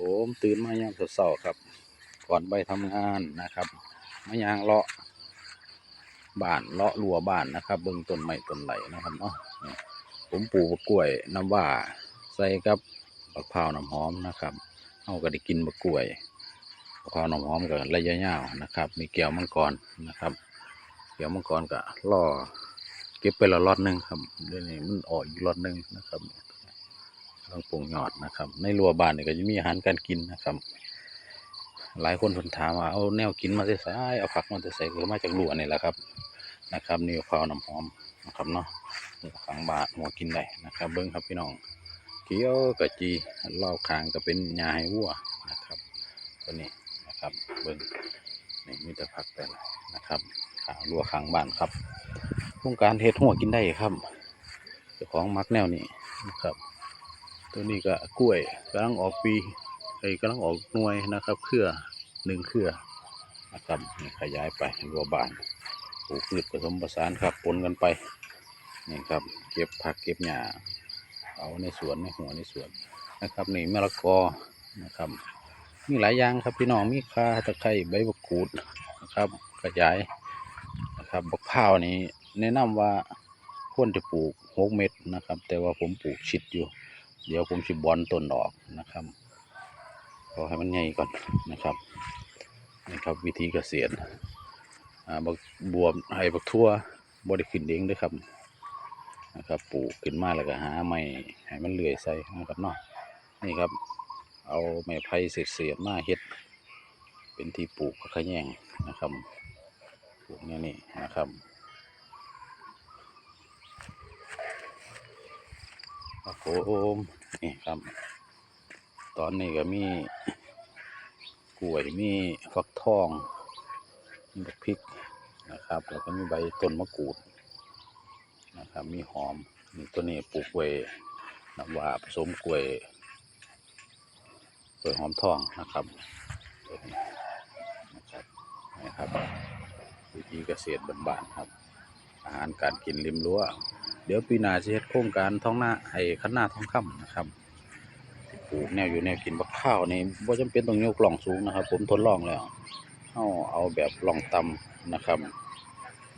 ผมตื่นมายามเช้าๆครับ ก่อนไปทำงานนะครับมายางเลาะบ้านเลาะรั้วบ้านนะครับ เบิ่งต้นไม้ต้นไหลนะครับเนาะผมปลูกกล้วยน้ำว่าใส่กับบักพร้าวน้ำหอมนะครับเอาก็ได้กินบักกล้วยบักพร้าวน้ำหอมกับระยะยาวนะครับ มีแก้วมังกรนะครับแก้วมังกรก็ล่อเก็บไปละลอตหนึ่งครับเดี๋ยวนี้มันออกอีกลอตหนึ่งนะครับ ต้องปรุงยอดนะครับ ในรั้วบ้านนี่ก็จะมีอาหารการกินนะครับ หลายคนสนถามว่าเอาแนวกินมาใส่เอาผักมาใส่ก็มาจากรั้วนี่แหละครับนะครับนี่ข้าวน้ำหอมนะครับเนาะขังบาทหัวกินได้นะครับ เบิ้งครับพี่น้องเกี๊ยวกะจีเล่าคางก็เป็นยาให้วัวนะครับตัวนี้นะครับเบิ้งนี่มีแต่ผักแต่ละนะครับขาวรั้วข้างบ้านครับโครงการเฮ็ดหัวกินได้ครับเจ้าของมักแนวนี้นะครับ ตัวนี้ก็กล้วยกำลังออกปีไอ้กำลังออกหน่วยนะครับ เครือหนึ่งเครือนะครับขยายไปรัวบานปลูกพืชผสมผสานครับปนกันไปนี่ครับ เก็บผักเก็บหญ้าเอาในสวนในหัวในสวนนะครับนี่มะละกอนะครับ มีหลายอย่างครับพี่น้องมีข่าตะไคร้ใบมะกรูดนะครับขยายนะครับบักพร้าวนี่แนะนำว่าควรจะปลูกหกเม็ดนะครับ แต่ว่าผมปลูกชิดอยู่ เดี๋ยวผมสิบอลต้นออกนะครับรอให้มันใหญ่ก่อนนะครับนี่ครับ วิธีเกษตรอ่าบักบวบไอ้บักทั่วบริขึ้นเองด้วยครับนะครับปลูกขึ้นมาแล้วก็หาไม้ให้มันเลื่อยใส่นะครับเนาะนี่ครับ เอาไม้ไผ่เศษๆมาเฮ็ด เป็นที่ปลูกขะแยงนะครับปลูกเนี่ยนี่นะครับ ครับผมนี่ครับ ตอนนี้ก็มีกล้วยมีฟักทองมีบักพริกนะครับ แล้วก็มีใบต้นมะกรูดนะครับ มีหอมนี่ตัวนี้ปลูกไว้น้ำว่าผสมกล้วยกล้วยหอมทองนะครับนะครับนะครับวิธีเกษตรบ้านๆครับ อาหารการกินริมรั้ว ดี๋ยวปีหน้าจะเฮ็ดโครงการท้องหน้าไอ้คันหน้าท้องคำนะครับปลูกแนวอยู่แนวกินบักข้าวนี่บ่จำเป็นต้องยกกล่องสูงนะครับ ผมทดลองแล้วเอาเอาแบบล่องต่ำนะครับ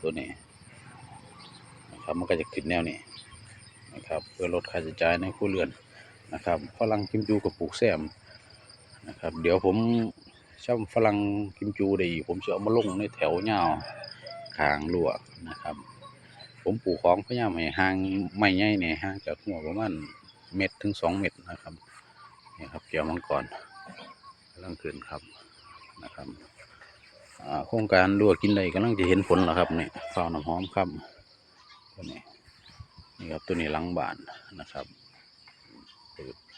ตัวนี้นะครับมันก็จะขึ้นแนวนี้นะครับ เพื่อลดค่าใช้จ่ายในครัวเรือนนะครับฝรั่งกิมจูกับปลูกแซมนะครับ เดี๋ยวผมช่ำฝรั่งกิมจูได้ผมจะเอามาลงในแถวยาวคางรั้วนะครับ ผมปลูกของพยายามให้ห่างไม่ใหญ่เนี่ยห่างจากหัวประมาณเม็ดถึงสองเม็ดนะครับนี่ครับเกี่ยวมังกรกำลังขึ้นครับนะครับโครงการดัวกินได้กำลังจะเห็นผลแล้วครับเนี่ยข้าวน้ำหอมครับตัวนี้นี่ครับตัวนี้หลังบานนะครับ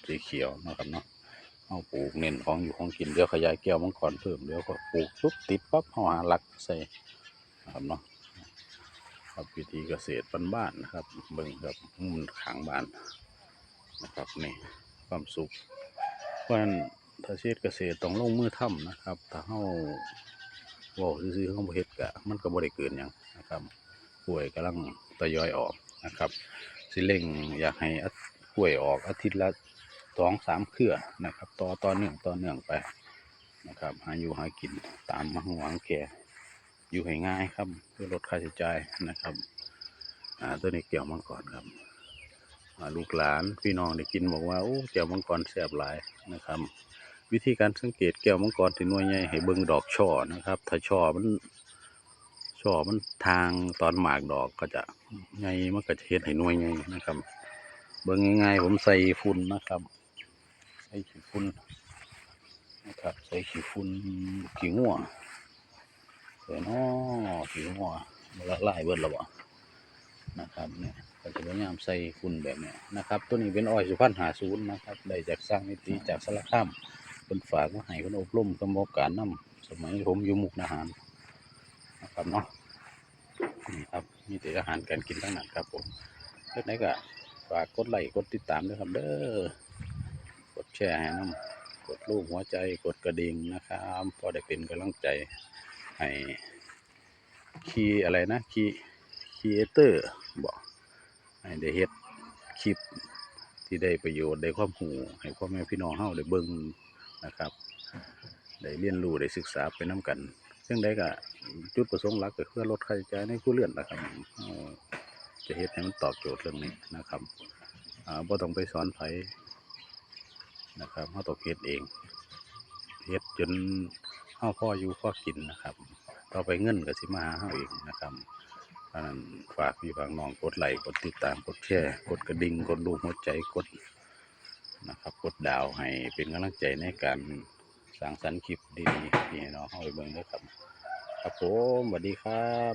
สีเขียวนะครับเนาะเอาปลูกเน้นของอยู่ของกินเดี๋ยวขยายแก้วมังกรเพิ่มเดี๋ยวก็ปลูกปุ๊บติดปั๊บเอาหาหลักใส่นะครับเนาะ ครับวิธีเกษตรบ้านๆนะครับ เบิ่งครับมุมขางบ้านนะครับนี่ความสุข เพราะฉะนั้นถ้าเชษเกษตรต้องลงมือทำนะครับ ถ้าเฮาว้าซื่อๆเฮาบ่เฮ็ดกะมันก็บ่ได้เกินหยังนะครับป่วยกำลังทยอยออกนะครับ สิเร่งอยากให้อะกล้วยออกอาทิตย์ละสองสามเครือนะครับ ต่อต่อเนื่องต่อเนื่องไปนะครับ หาอยู่หากินตามมาหวังแก่ อยู่ง่ายครับ เพื่อลดค่าใช้จ่ายนะครับตัวนี้เกี่ยวมังกรครับลูกหลานพี่น้องได้กินบอกว่าโอ้แก้วมังกรแซ่บหลายนะครับ วิธีการสังเกตแก้วมังกรที่หน่วยใหญ่ให้เบิ่งดอกช่อนะครับ ถ้าช่อมันช่อมันทางตอนหมากดอกก็จะใหญ่มันก็จะเฮ็ดให้น่วยใหญ่นะครับ เบิ่งง่ายๆผมใส่ฝุ่นนะครับ ใส่ขี้ฝุ่นนะครับ ใส่ขี้ฝุ่นขี้งัว สวยเนาะผิวหัวมันละลายเบิดแล้วบ่นะครับเนี่ยก็จะพยายามใส่ฝุ่นแบบเนี้ยนะครับ ตัวนี้เป็นอ้อยสุพรรณหาศูนย์นะครับ ได้จากสร้างนิติจากสารคามเป็นฝากมาให้เป็นอบรมกรรมการนำสมัยผมอยู่มุกนาหารนะครับเนาะนี่ครับมีแต่อาหารการกินทั้งนั้นครับผมเพื่อนไหนก็ฝากกดไลค์กดติดตามด้วยครับเด้อกดแชร์ให้น้ำกดรูปหัวใจกดกระดิ่งนะครับพอได้เป็นกำลังใจ ให้คีอะไรนะคีคีเอเตอร์บอกให้ได้เฮ็ดคลิปที่ได้ประโยชน์ได้ความหูให้พ่อแม่พี่น้องเฮาได้เบิ่งนะครับ ได้เรียนรู้ได้ศึกษาไปน้กัน ซึ่งได้ก็จุดประสงค์หลักก็คือลดค่าใช้จ่ายในครัวเรือนนะครับจะเฮ็ดให้มันตอบโจทย์เรื่องนี้นะครับอ่าบ่ต้องไปสอนไผนะครับเฮาต้องเฮ็ดเองเฮ็ดจน ข้าพออยู่พอกินนะครับ ต่อไปเงินก็สิมาหาเฮาเองนะครับอันฝากพี่ฝากน้องกดไลค์กดติดตามกดแชร์กดกระดิ่งกดรูปหัวใจกดนะครับ กดดาวให้เป็นกำลังใจในการสร้างสรรค์คลิปดีๆที่ให้น้องเฮาไปเบิ่งด้อครับ ครับผมสวัสดีครับ